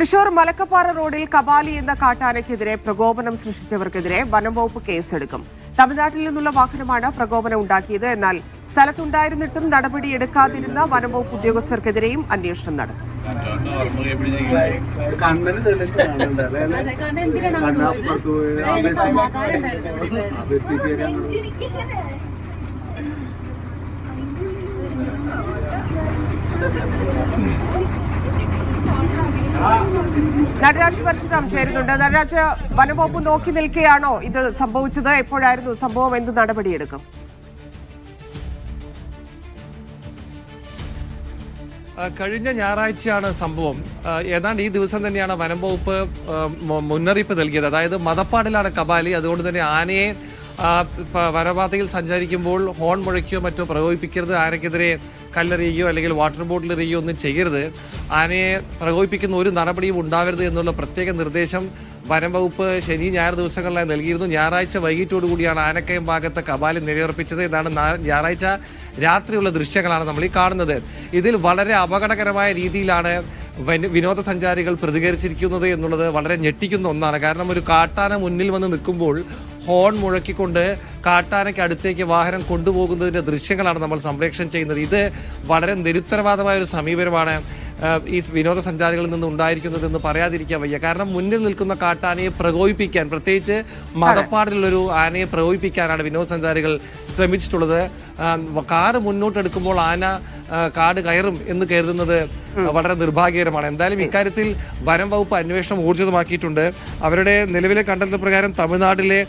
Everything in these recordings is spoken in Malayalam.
തൃശൂർ മലക്കപ്പാറ റോഡിൽ കബാലി എന്ന കാട്ടാനയ്ക്കെതിരെ പ്രകോപനം സൃഷ്ടിച്ചവർക്കെതിരെ വനം വകുപ്പ് കേസെടുക്കും. തമിഴ്നാട്ടിൽ നിന്നുള്ള വാഹനമാണ് പ്രകോപനം ഉണ്ടാക്കിയത്. എന്നാൽ സ്ഥലത്തുണ്ടായിരുന്നിട്ടും നടപടിയെടുക്കാതിരുന്ന വനം വകുപ്പ് ഉദ്യോഗസ്ഥർക്കെതിരെയും അന്വേഷണം നടക്കും. Thank തെളിച്ച് നടരാജ് പരശുരാം ചേരുന്നുണ്ട്. നടരാജ് വനംവകുപ്പ് നോക്കി നിൽക്കുകയാണോ ഇത് സംഭവിച്ചത്? എപ്പോഴായിരുന്നു സംഭവം? എന്ത് നടപടിയെടുക്കും? കഴിഞ്ഞ ഞായറാഴ്ചയാണ് സംഭവം. ഏതാണ്ട് ഈ ദിവസം തന്നെയാണ് വനം വകുപ്പ് മുന്നറിയിപ്പ് നൽകിയത്. അതായത് മതപ്പാടിലാണ് കബാലി അതുകൊണ്ട് തന്നെ ആനയെ വനപാതയിൽ സഞ്ചരിക്കുമ്പോൾ ഹോൺ മുഴയ്ക്കുകയോ മറ്റോ പ്രകോപിപ്പിക്കരുത്. ആനയ്ക്കെതിരെ കല്ലെറിയുകയോ അല്ലെങ്കിൽ വാട്ടർ ബോട്ടിൽ എറിയുകയോ ഒന്നും ചെയ്യരുത്. ആനയെ പ്രകോപിപ്പിക്കുന്ന ഒരു നടപടിയും ഉണ്ടാവരുത് എന്നുള്ള പ്രത്യേക നിർദ്ദേശം വനം വകുപ്പ് ശനി ഞായർ ദിവസങ്ങളിലായി നൽകിയിരുന്നു. ഞായറാഴ്ച വൈകിട്ടോടുകൂടിയാണ് ആനക്കയം ഭാഗത്ത് കബാലി നിലയുറപ്പിച്ചത്. ഇതാണ് ഞായറാഴ്ച രാത്രിയുള്ള ദൃശ്യങ്ങളാണ് നമ്മൾ ഈ കാണുന്നത്. ഇതിൽ വളരെ അപകടകരമായ രീതിയിലാണ് വന- വിനോദസഞ്ചാരികൾ പ്രതികരിച്ചിരിക്കുന്നത് എന്നുള്ളത് വളരെ ഞെട്ടിക്കുന്ന ഒന്നാണ്. കാരണം ഒരു കാട്ടാന മുന്നിൽ വന്ന് നിൽക്കുമ്പോൾ ഹോൺ മുഴക്കിക്കൊണ്ട് കാട്ടാനയ്ക്ക് അടുത്തേക്ക് വാഹനം കൊണ്ടുപോകുന്നതിന്റെ ദൃശ്യങ്ങളാണ് നമ്മൾ സംപ്രേക്ഷണം ചെയ്യുന്നത്. ഇത് വളരെ നിരുത്തരവാദമായ ഒരു സമീപനമാണ് ഈ വിനോദസഞ്ചാരികളിൽ നിന്ന് ഉണ്ടായിരിക്കുന്നതെന്ന് പറയാതിരിക്കാൻ വയ്യ. കാരണം മുന്നിൽ നിൽക്കുന്ന കാട്ടാനയെ പ്രകോപിപ്പിക്കാൻ പ്രത്യേകിച്ച് മതപ്പാടിലുള്ളൊരു ആനയെ പ്രകോപിപ്പിക്കാനാണ് വിനോദസഞ്ചാരികൾ ശ്രമിച്ചിട്ടുള്ളത്. കാറ് മുന്നോട്ടെടുക്കുമ്പോൾ ആന കാട് കയറും എന്ന് കരുതുന്നത് വളരെ നിർഭാഗ്യകരമാണ്. എന്തായാലും ഇക്കാര്യത്തിൽ വനം വകുപ്പ് അന്വേഷണം ഊർജിതമാക്കിയിട്ടുണ്ട് അവരുടെ നിലവിലെ കണ്ടെത്തൽ പ്രകാരം തമിഴ്നാട്ടിലെ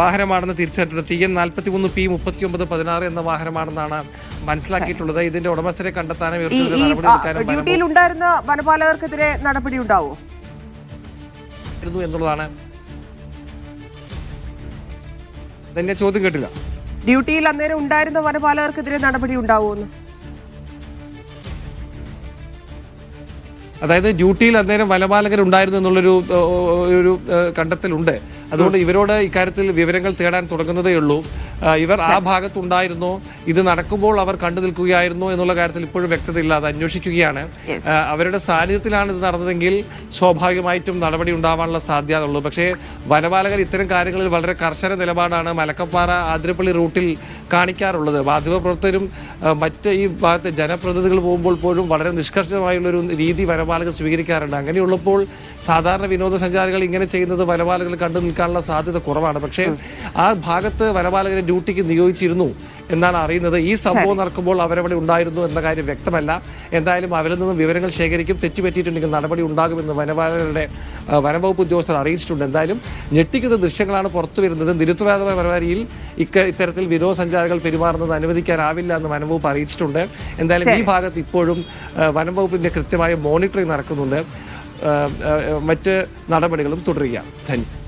വാഹനമാണെന്ന് തിരിച്ചറിഞ്ഞിട്ടുണ്ട്. ടി എൻ നാൽപ്പത്തി മൂന്ന് പി മുപ്പത്തി ഒമ്പത് പതിനാറ് എന്ന വാഹനമാണെന്നാണ് മനസ്സിലാക്കിയിട്ടുള്ളത്. ഇതിന്റെ ഉടമസ്ഥരെ കണ്ടെത്താനും ഡ്യൂട്ടിയിൽ ഉണ്ടായിരുന്ന വനപാലകർക്കെതിരെ നടപടി ഉണ്ടാവോ? എന്നുള്ളതാണ്. തന്നെ ചോദ്യം കേട്ടില്ല. ഡ്യൂട്ടിയിൽ അന്നേരം ഉണ്ടായിരുന്ന വനപാലകർക്കെതിരെ നടപടി ഉണ്ടാവുമെന്ന് അതായത് ഡ്യൂട്ടിയിൽ അന്നേരം വനപാലകർ ഉണ്ടായിരുന്നു എന്നുള്ളൊരു ഒരു കണ്ടെത്തലുണ്ട്. അതുകൊണ്ട് ഇവരോട് ഇക്കാര്യത്തിൽ വിവരങ്ങൾ തേടാൻ തുടങ്ങുന്നതേ ഉള്ളൂ ഇവർ ആ ഭാഗത്തുണ്ടായിരുന്നോ. ഇത് നടക്കുമ്പോൾ അവർ കണ്ടു നിൽക്കുകയായിരുന്നോ എന്നുള്ള കാര്യത്തിൽ ഇപ്പോഴും വ്യക്തതയില്ല. അത് അന്വേഷിക്കുകയാണ്. അവരുടെ സാന്നിധ്യത്തിലാണ് ഇത് നടന്നതെങ്കിൽ സ്വാഭാവികമായിട്ടും നടപടി ഉണ്ടാവാനുള്ള സാധ്യത ഉള്ളൂ. പക്ഷേ വനപാലകർ ഇത്തരം കാര്യങ്ങളിൽ വളരെ കർശന നിലപാടാണ് മലക്കപ്പാറ ആതിരപ്പള്ളി റൂട്ടിൽ കാണിക്കാറുള്ളത്. മാധ്യമ പ്രവർത്തകരും മറ്റ് ഈ ഭാഗത്തെ ജനപ്രതിനിധികൾ പോകുമ്പോൾ പോലും വളരെ നിഷ്കർഷമായുള്ളൊരു രീതി വനപാലകർ സ്വീകരിക്കാറുണ്ട്. അങ്ങനെയുള്ളപ്പോൾ സാധാരണ വിനോദസഞ്ചാരികൾ ഇങ്ങനെ ചെയ്യുന്നത് വനപാലകർ കണ്ടു നിൽക്കാനുള്ള സാധ്യത കുറവാണ്. പക്ഷേ ആ ഭാഗത്ത് വനപാലകരെ ഡ്യൂട്ടിക്ക് നിയോഗിച്ചിരുന്നു എന്നാണ് അറിയുന്നത്. ഈ സംഭവം നടക്കുമ്പോൾ അവരവിടെ ഉണ്ടായിരുന്നു എന്ന കാര്യം വ്യക്തമല്ല. എന്തായാലും അവരിൽ നിന്നും വിവരങ്ങൾ ശേഖരിക്കും തെറ്റുപറ്റിയിട്ടുണ്ടെങ്കിൽ നടപടി ഉണ്ടാകുമെന്ന് വനപാലകരുടെ വനവകുപ്പ് ഉദ്യോഗസ്ഥർ അറിയിച്ചിട്ടുണ്ട്. എന്തായാലും ഞെട്ടിക്കുന്ന ദൃശ്യങ്ങളാണ് പുറത്തു വരുന്നത്. നിരുത്തരാധമായ പരിപാടിയിൽ ഇക്ക ഇത്തരത്തിൽ വിനോദസഞ്ചാരികൾ പെരുമാറുന്നത് അനുവദിക്കാനാവില്ല എന്ന് വനംവകുപ്പ് അറിയിച്ചിട്ടുണ്ട്. എന്തായാലും ഈ ഭാഗത്ത് ഇപ്പോഴും വനംവകുപ്പിന്റെ കൃത്യമായ മോണിറ്ററിംഗ് നടക്കുന്നുണ്ട്. മറ്റ് നടപടികളും തുടരുക. ധന്യ